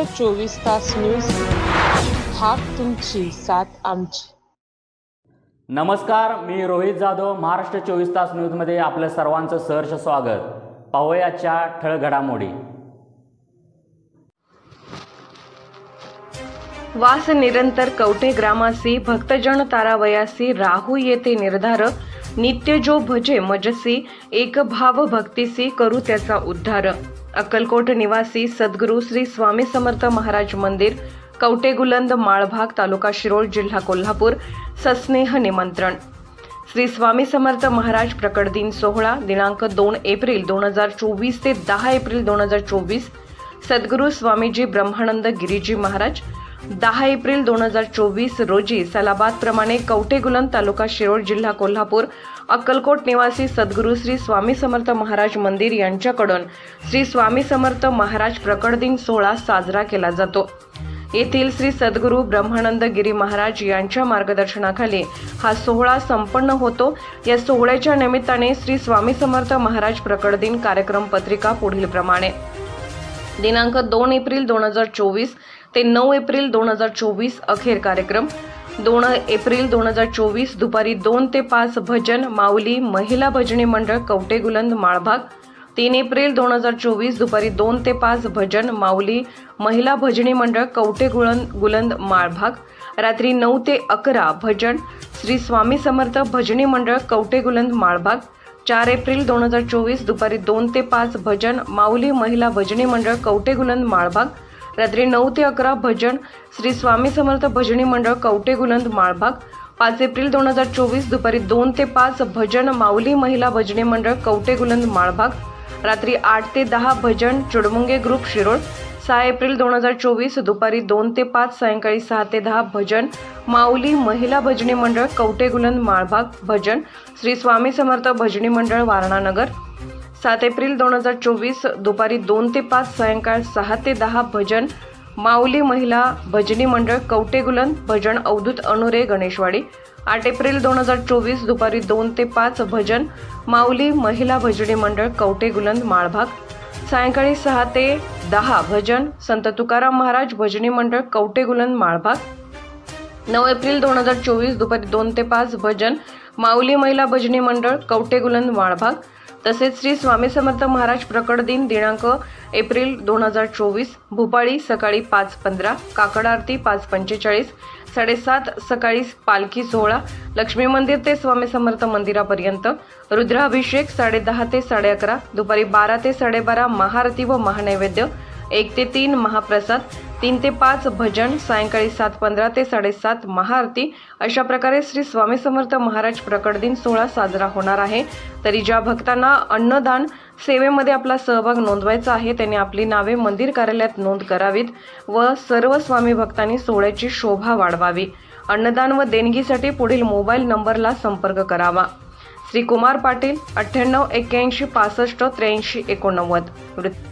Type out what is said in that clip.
महाराष्ट्र चोवीस तास न्यूज हाक तुमची साथ आमची. नमस्कार मी रोहित जाधव महाराष्ट्र चोवीस तास न्यूजमध्ये आपलं सर्वांचं सहर्ष स्वागत. पाहूयाच्या ठळक घडामोडी. वास निरंतर कवठे ग्रामासी भक्तजन तारावयासी राहू येते निर्धार नित्य जो भजे मजसी एक भाव भक्तीसी करू त्याचा उद्धार. अक्कलकोट निवासी सद्गुरू श्री स्वामी समर्थ महाराज मंदिर कवटेगुलंद माळभाग तालुका शिरोळ जिल्हा कोल्हापूर सस्नेह निमंत्रण. श्री स्वामी समर्थ महाराज प्रकट दिन सोहळा दिनांक दोन एप्रिल दोन हजार चोवीस ते दहा एप्रिल दोन हजार चोवीस. सद्गुरू स्वामीजी ब्रह्मानंद गिरीजी महाराज दहा एप्रिल दोन हजार चोवीस रोजी सलाबादप्रमाणे कवटेगुलन कवठेगुलन तालुका शिरोळ जिल्हा कोल्हापूर अक्कलकोट निवासी सद्गुरू श्री स्वामी समर्थ महाराज मंदिर यांच्याकडून श्री स्वामी समर्थ महाराज प्रकट दिन सोहळा साजरा केला जातो. येथील श्री सद्गुरू ब्रह्मानंद गिरी महाराज यांच्या मार्गदर्शनाखाली हा सोहळा संपन्न होतो. या सोहळ्याच्या निमित्ताने श्री स्वामी समर्थ महाराज प्रकट दिन कार्यक्रम पत्रिका पुढील प्रमाणे दिनांक दोन एप्रिल दोन हजार चोवीस ते नऊ एप्रिल दोन हजार चोवीस अखेर कार्यक्रम. दोन एप्रिल दोन हजार चोवीस दुपारी दोन ते पाच भजन माऊली महिला भजनी मंडळ कवटे गुलंद माळभाग. तीन एप्रिल दोन हजार चोवीस दुपारी दोन ते पाच भजन माऊली महिला भजनी मंडळ कवटे गुळंद गुलंद माळभाग. रात्री नऊ ते अकरा भजन श्री स्वामी समर्थ भजनी मंडळ कवटे गुलंद माळभाग. चार एप्रिल दोन हजार चोवीस दुपारी दोन ते पाच भजन माऊली महिला भजनी मंडळ कवटे गुलंद माळभाग रात्री नऊ ते अकरा भजन श्री स्वामी समर्थ भजनी मंडळ कवटे गुलंद माळभाग पाच एप्रिल दोन हजार चोवीस दुपारी दोन ते पाच भजन माऊली महिला भजनी मंडळ कवटे गुलंद माळभाग रात्री आठ ते दहा भजन चुडमुंगे ग्रुप शिरोळ सहा एप्रिल दोन हजार चोवीस दुपारी दोन ते पाच सायंकाळी सहा ते दहा भजन माऊली महिला भजनी मंडळ कवटे गुलंद माळभाग भजन श्री स्वामी समर्थ भजनी मंडळ वारणानगर सात एप्रिल दोन हजार चोवीस दुपारी दोन ते पाच सायंकाळ सहा ते दहा भजन माऊली महिला भजनी मंडळ कवटेगुलन गुलंद भजन अवधूत अनुरे गणेशवाडी. आठ एप्रिल दोन हजार चोवीस दुपारी दोन ते पाच भजन माऊली महिला भजनी मंडळ कवटेगुलन गुलंद माळभाग. सायंकाळी सहा ते दहा भजन संत तुकाराम महाराज भजनी मंडळ कवटे गुलंद माळभाग. नऊ एप्रिल दोन हजार चोवीस दुपारी दोन ते पाच भजन माऊली महिला भजनी मंडळ कवटे गुलंद माळभाग. तसेच श्री स्वामी समर्थ महाराज प्रकट दिन दिनांक एप्रिल दोन हजार चोवीस भोपाळी सकाळी पाच पंधरा काकड आरती पाच पंचेचाळीस साडेसात सकाळी पालखी सोहळा लक्ष्मी मंदिर ते स्वामी समर्थ मंदिरापर्यंत रुद्राभिषेक साडेदहा ते साडे अकरा दुपारी बारा ते साडेबारा महाआरती व महानैवेद्य एक ते तीन महाप्रसाद तीन ते पाच भजन सायंकाळी सात पंधरा ते साडेसात महाआरती. अशा प्रकारे श्री स्वामी समर्थ महाराज प्रकट दिन सोहळा साजरा होणार आहे. तरी ज्या भक्तांना अन्नदान सेवेमध्ये आपला सहभाग नोंदवायचा आहे त्यांनी आपली नावे मंदिर कार्यालयात नोंद करावीत व सर्व स्वामी भक्तांनी सोहळ्याची शोभा वाढवावी. अन्नदान व देणगीसाठी पुढील मोबाईल नंबरला संपर्क करावा. श्री कुमार पाटील अठ्ठ्याण्णव एक्क्याऐंशी पासष्ट त्र्याऐंशी एकोणनव्वद. वृत्त